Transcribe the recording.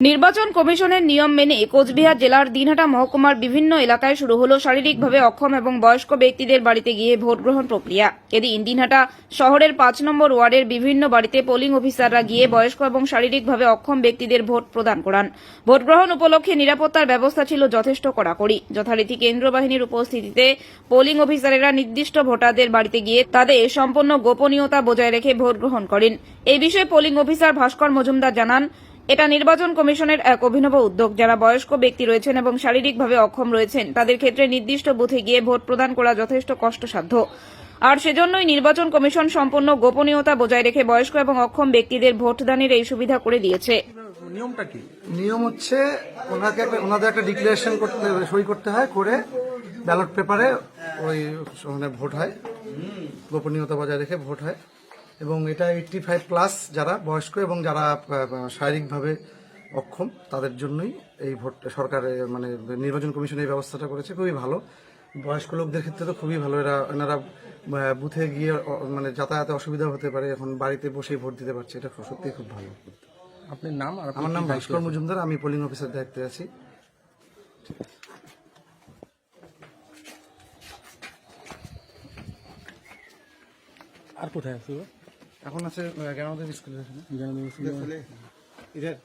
নির্বাচন কমিশনের নিয়ম মেনে কোচবিহার জেলার দিনহাটা মহকুমার বিভিন্ন এলাকায় শুরু হলো শারীরিকভাবে অক্ষম এবং বয়স্ক ব্যক্তিদের বাড়িতে গিয়ে ভোট গ্রহণ প্রক্রিয়া। এদিন দিনহাটা শহরের পাঁচ নম্বর ওয়ার্ডের বিভিন্ন বাড়িতে পোলিং অফিসাররা গিয়ে বয়স্ক এবং শারীরিকভাবে অক্ষম ব্যক্তিদের ভোট প্রদান করান। ভোট গ্রহণ উপলক্ষে নিরাপত্তার ব্যবস্থা ছিল যথেষ্ট কড়াকড়ি। যথারীতি কেন্দ্র বাহিনীর উপস্থিতিতে পোলিং অফিসারেরা নির্দিষ্ট ভোটারদের বাড়িতে গিয়ে তাদের সম্পূর্ণ গোপনীয়তা বজায় রেখে ভোট গ্রহণ করেন। এই বিষয়ে পোলিং অফিসার ভাস্কর মজুমদার জানান এটা নির্বাচন কমিশনের এক অভিনব উদ্যোগ। যারা বয়স্ক ব্যক্তি রয়েছেন এবং শারীরিকভাবে অক্ষম রয়েছেন তাদের ক্ষেত্রে নির্দিষ্ট বুথে গিয়ে ভোট প্রদান করা যথেষ্ট কষ্টসাধ্য। আর সেজন্যই নির্বাচন কমিশন সম্পূর্ণ গোপনীয়তা বজায় রেখে বয়স্ক এবং অক্ষম ব্যক্তিদের ভোটদানের এই সুবিধা করে দিয়েছে। নিয়মটা কি? নিয়ম হচ্ছে ওনাকে ওনাদের একটা ডিক্লারেশন করতে সই করতে হয় করে ব্যালট পেপারে ওই মানে ভোট হয়। গোপনীয়তা বজায় রেখে ভোট হয়। এবং এটা এইটটি ফাইভ প্লাস যারা বয়স্ক এবং যারা শারীরিকভাবে অক্ষম তাদের জন্যই এই ভোট সরকারের মানে নির্বাচন কমিশন এই ব্যবস্থাটা করেছে। খুবই ভালো। বয়স্ক লোকদের ক্ষেত্রে তো খুবই ভালো। এরা এনারা বুথে গিয়ে মানে যাতায়াতে অসুবিধা হতে পারে। এখন বাড়িতে বসেই ভোট দিতে পারছে। এটা সত্যিই খুব ভালো। আপনার নাম আর আমার নাম ভাস্কর মজুমদার। আমি পোলিং অফিসার দায়িত্বে আছি। আর কোথায় আছে? এখন আছে জ্ঞানোদয় স্কুলে জানাবেন স্কুলে? ইধার